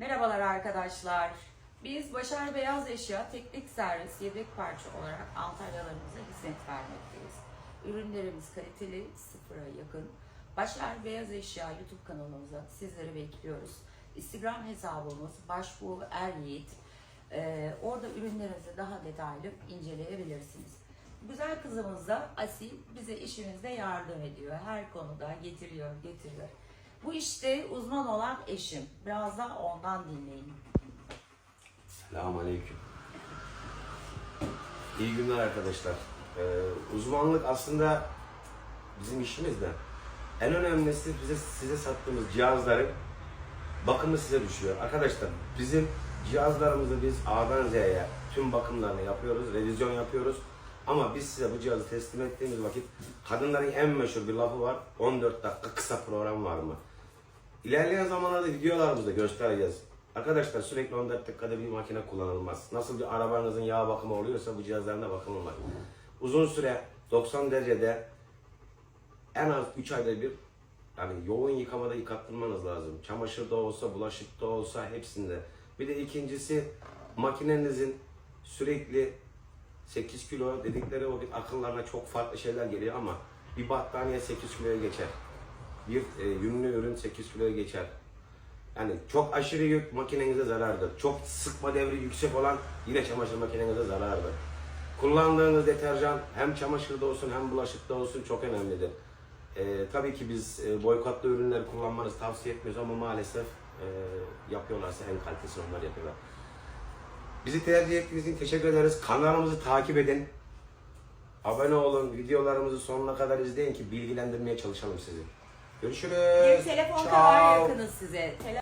Merhabalar arkadaşlar. Biz Başar Beyaz Eşya Teknik Servis Yedek Parça olarak Antalyalarımıza hizmet vermekteyiz. Ürünlerimiz kaliteli, sıfıra yakın. Başar Beyaz Eşya YouTube kanalımıza sizleri bekliyoruz. Instagram hesabımız Başbuğ Er Yiğit. Ee, orada ürünlerinizi daha detaylı inceleyebilirsiniz. Güzel kızımız da Asil bize işimizde yardım ediyor. Her konuda getiriyor, getiriyor. Bu işte uzman olan eşim. Biraz da ondan dinleyin. Selamünaleyküm. İyi günler arkadaşlar. Ee, uzmanlık aslında bizim işimiz de. En önemlisi bize size sattığımız cihazların bakımı size düşüyor. Arkadaşlar bizim cihazlarımızı biz A'dan Z'ye tüm bakımlarını yapıyoruz, revizyon yapıyoruz. Ama biz size bu cihazı teslim ettiğimiz vakit kadınların en meşhur bir lafı var. 14 dakika kısa program var mı? İlerleyen zamanlarda videolarımızda göstereceğiz. Arkadaşlar sürekli 14 dakikada bir makine kullanılmaz. Nasıl bir arabanızın yağ bakımı oluyorsa bu cihazların da bakımı var. Uzun süre 90 derecede en az 3 ayda bir yani yoğun yıkamada yıkattırmanız lazım. Çamaşırda olsa, bulaşıkta olsa hepsinde. Bir de ikincisi makinenizin sürekli 8 kilo dedikleri vakit akıllarına çok farklı şeyler geliyor ama bir battaniye 8 kiloya geçer. Bir e, yünlü ürün 8 kiloya geçer. Yani çok aşırı yük makinenize zarardır. Çok sıkma devri yüksek olan yine çamaşır makinenize zarardır. Kullandığınız deterjan hem çamaşırda olsun hem bulaşıkta olsun çok önemlidir. Ee, tabii ki biz e, boykotlu ürünleri kullanmanızı tavsiye etmiyoruz ama maalesef e, yapıyorlarsa en kalitesini onlar yapıyorlar. Bizi tercih ettiğiniz için teşekkür ederiz. Kanalımızı takip edin. Abone olun. Videolarımızı sonuna kadar izleyin ki bilgilendirmeye çalışalım sizi. Görüşürüz. Bir telefon Ciao. kadar yakınız size. Telefon